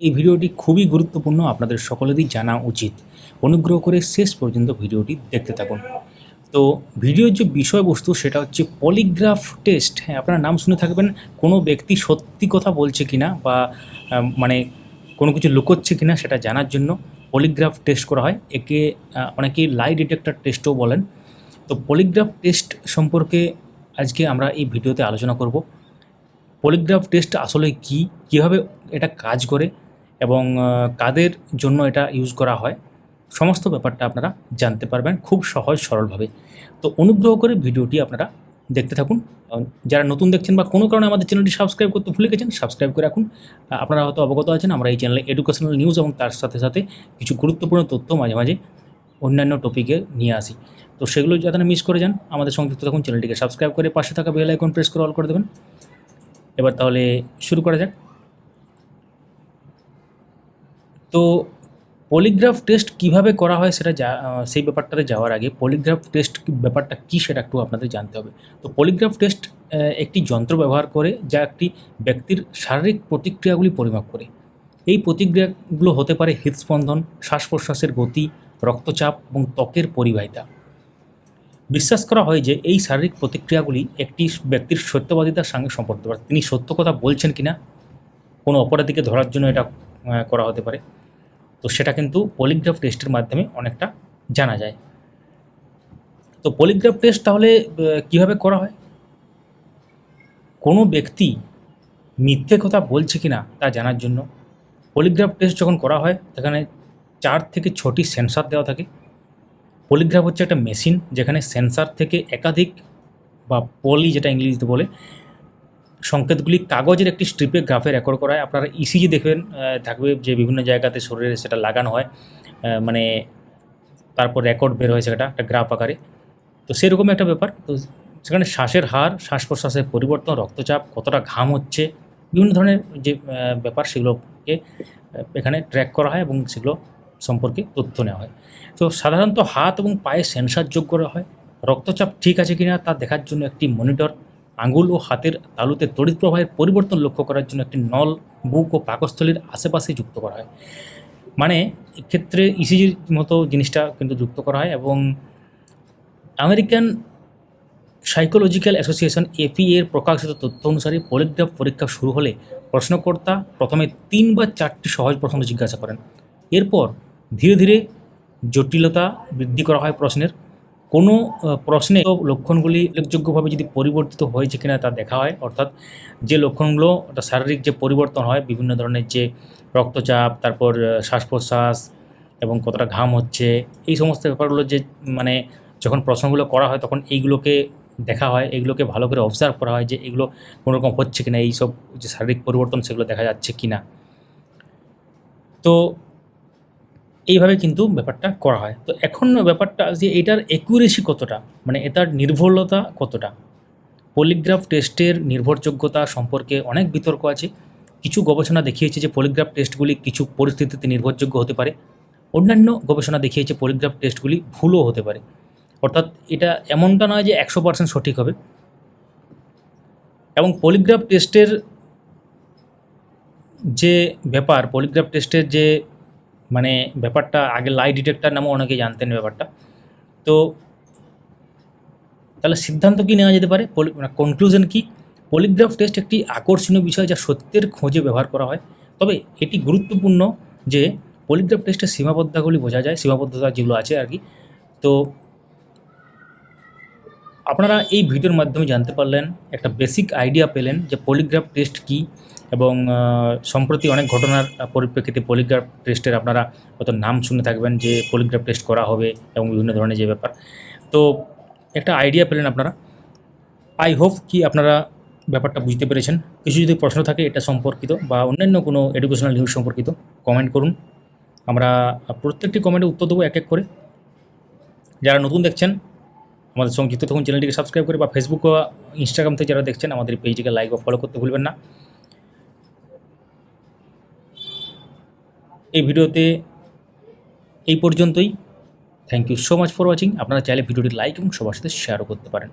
এই ভিডিওটি খুবই গুরুত্বপূর্ণ আপনাদের সকলেরই জানা উচিত। অনুগ্রহ করে শেষ পর্যন্ত ভিডিওটি দেখতে থাকুন। তো ভিডিওর যে বিষয়বস্তু সেটা হচ্ছে পলিগ্রাফ টেস্ট। হ্যাঁ আপনারা নাম শুনে থাকবেন কোনো ব্যক্তি সত্যি কথা বলছে কিনা বা মানে কোনো কিছু লুকোচ্ছে কিনা সেটা জানার জন্য পলিগ্রাফ টেস্ট করা হয়। একে আহ, অনেকেই লাই ডিটেক্টর টেস্টও বলেন। তো পলিগ্রাফ টেস্ট সম্পর্কে আজকে আমরা এই ভিডিওতে আলোচনা করব। পলিগ্রাফ টেস্ট আসলে কি? কীভাবে এটা কাজ করে? এবং কাদের জন্য এটা ইউজ করা হয়, সমস্ত ব্যাপারটা আপনারা জানতে পারবেন খুব সহজ সরলভাবে। তো অনুগ্রহ করে ভিডিওটি আপনারা দেখতে থাকুন। যারা নতুন দেখছেন বা কোনো কারণে আমাদের চ্যানেলটি সাবস্ক্রাইব করতে ভুলে গেছেন সাবস্ক্রাইব করে রাখুন। আপনারা হয়তো অবগত আছেন, আমরা এই চ্যানেলে এডুকেশনাল নিউজ এবং তার সাথে সাথে কিছু গুরুত্বপূর্ণ তথ্য মাঝে মাঝে অন্যান্য টপিকে নিয়ে আসি। তো সেগুলো যাতে না মিস করে যান, আমাদের সংযুক্ত থাকুন, চ্যানেলটিকে সাবস্ক্রাইব করে পাশে থাকা বেল আইকন প্রেস করে অল করে দেবেন। এবার তাহলে শুরু করা যাক। তো পলিগ্রাফ টেস্ট কীভাবে করা হয় সেটা যা সেই ব্যাপারটাতে যাওয়ার আগে পলিগ্রাফ টেস্ট ব্যাপারটা কী সেটা একটু আপনাদের জানতে হবে। তো পলিগ্রাফ টেস্ট একটি যন্ত্র ব্যবহার করে যা একটি ব্যক্তির শারীরিক প্রতিক্রিয়াগুলি পরিমাপ করে। এই প্রতিক্রিয়াগুলো হতে পারে হৃদস্পন্দন শ্বাস প্রশ্বাসের গতি, রক্তচাপ এবং ত্বকের পরিবাহিতা। বিশ্বাস করা হয় যে এই শারীরিক প্রতিক্রিয়াগুলি একটি ব্যক্তির সত্যবাদিতার সঙ্গে সম্পর্কিত। তিনি সত্য কথা বলছেন কিনা, কোনো অপরাধীকে ধরার জন্য এটা করা হতে পারে। তো সেটা কিন্তু পলিগ্রাফ টেস্টের মাধ্যমে অনেকটা জানা যায়। তো পলিগ্রাফ টেস্ট তাহলে কীভাবে করা হয়? কোনো ব্যক্তি মিথ্যে কথা বলছে কিনা তা জানার জন্য পলিগ্রাফ টেস্ট যখন করা হয়, সেখানে চার থেকে ছটি সেন্সার দেওয়া থাকে। পলিগ্রাফ হচ্ছে একটা মেশিন যেখানে সেন্সার থেকে একাধিক বা পলি যেটা ইংরেজিতে বলে সংকেতগুলি কাগজের একটি স্ট্রিপে গ্রাফে রেকর্ড করা হয় আপনারা ইসিজি দেখবেন থাকবে যে বিভিন্ন জায়গাতে শরীরে সেটা লাগানো হয় মানে তারপর রেকর্ড বের হয় সেটা, একটা গ্রাফ আকারে। তো সেরকম একটা ব্যাপার। তো সেখানে শ্বাসের হার শ্বাস প্রশ্বাসের পরিবর্তন, রক্তচাপ, কতটা ঘাম হচ্ছে, বিভিন্ন ধরনের যে ব্যাপার সেগুলোকে এখানে ট্র্যাক করা হয় এবং সেগুলো সম্পর্কে তথ্য নেওয়া হয়। তো সাধারণত হাত এবং পায়ে সেন্সার যোগ করা হয়। রক্তচাপ ঠিক আছে কিনা তা দেখার জন্য একটি মনিটর আঙুল ও হাতের তালুতে তড়িৎ প্রবাহের পরিবর্তন লক্ষ্য করার জন্য একটি নল, বুক ও পাকস্থলীর আশেপাশে যুক্ত করা হয়। মানে এক্ষেত্রে ইসিজির মতো জিনিসটা কিন্তু যুক্ত করা হয় এবং আমেরিকান সাইকোলজিক্যাল অ্যাসোসিয়েশন এপি এর প্রকাশিত তথ্য অনুসারে পলিগ্রাফ পরীক্ষা শুরু হলে প্রশ্নকর্তা প্রথমে তিন বা চারটি সহজ প্রশ্ন জিজ্ঞাসা করেন। এরপর ধীরে ধীরে জটিলতা বৃদ্ধি করা হয় প্রশ্নের। কোনো প্রশ্নে লক্ষণগুলি উল্লেখযোগ্যভাবে যদি পরিবর্তিত হয়েছে কিনা তা দেখা হয়, অর্থাৎ যে লক্ষণগুলো ওটা শারীরিক যে পরিবর্তন হয়, বিভিন্ন ধরনের যে রক্তচাপ, তারপর শ্বাস প্রশ্বাস এবং কতটা ঘাম হচ্ছে, এই সমস্ত ব্যাপারগুলো যে মানে যখন প্রশ্নগুলো করা হয়, তখন এইগুলোকে দেখা হয় এগুলোকে ভালো করে অবজার্ভ করা হয় যে এগুলো কোনো রকম হচ্ছে কিনা এই সব যে শারীরিক পরিবর্তন, সেগুলো দেখা যাচ্ছে কিনা। তো এইভাবে কিন্তু ব্যাপারটা করা হয়। তো এখন ব্যাপারটা যে এটার অ্যাকুরেসি কতটা? মানে এটার নির্ভুলতা কতটা? পলিগ্রাফ টেস্টের নির্ভরযোগ্যতা সম্পর্কে অনেক বিতর্ক আছে। কিছু গবেষণা দেখিয়েছে যে পলিগ্রাফ টেস্টগুলি কিছু পরিস্থিতিতে নির্ভরযোগ্য হতে পারে। অন্যান্য গবেষণা দেখিয়েছে পলিগ্রাফ টেস্টগুলি ভুলও হতে পারে। অর্থাৎ এটা এমনটা নয় যে একশো পার্সেন্ট সঠিক হবে। এবং পলিগ্রাফ টেস্টের যে ব্যাপার পলিগ্রাফ টেস্টের যে মানে ব্যাপারটা আগে লাই ডিটেক্টর নামও অনেকে জানতেন ব্যাপারটা। তো তাহলে সিদ্ধান্ত কি নেওয়া যেতে পারে? কনক্লুশন কি? পলিগ্রাফ টেস্ট একটি আকর্ষণীয় বিষয় যা সত্যের খোঁজে ব্যবহার করা হয়। তবে এটি গুরুত্বপূর্ণ যে পলিগ্রাফ টেস্টের সীমাবদ্ধতাগুলি বোঝা যায়, সীমাবদ্ধতা যেগুলো আছে আর কি। তো আপনারা এই ভিডিওর মাধ্যমে জানতে পারলেন, একটা বেসিক আইডিয়া পেলেন যে পলিগ্রাফ টেস্ট কী এবং সম্প্রতি অনেক ঘটনার পরিপ্রেক্ষিতে পলিগ্রাফ টেস্টের আপনারা হয়তো নাম শুনে থাকবেন যে পলিগ্রাফ টেস্ট করা হবে এবং বিভিন্ন ধরনের যে ব্যাপার। তো একটা আইডিয়া পেলেন আপনারা। আই হোপ কি আপনারা ব্যাপারটা বুঝতে পেরেছেন। কিছু যদি প্রশ্ন থাকে এটা সম্পর্কিত বা অন্যান্য কোনো এডুকেশনাল নিউজ সম্পর্কিত কমেন্ট করুন। আমরা প্রত্যেকটি কমেন্টে উত্তর দেবো এক এক করে। যারা নতুন দেখছেন, আমাদের সঙ্গে যুক্ত থাকুন, চ্যানেলটিকে সাবস্ক্রাইব করে বা ফেসবুক বা ইনস্টাগ্রাম থেকে যারা দেখছেন, আমাদের পেজটিকে লাইক বা ফলো করতে ভুলবেন না। এই ভিডিওতে এই পর্যন্তই। Thank you so much for watching আপনারা চাইলে ভিডিওটি লাইক এবং সবার সাথে শেয়ারও করতে পারেন।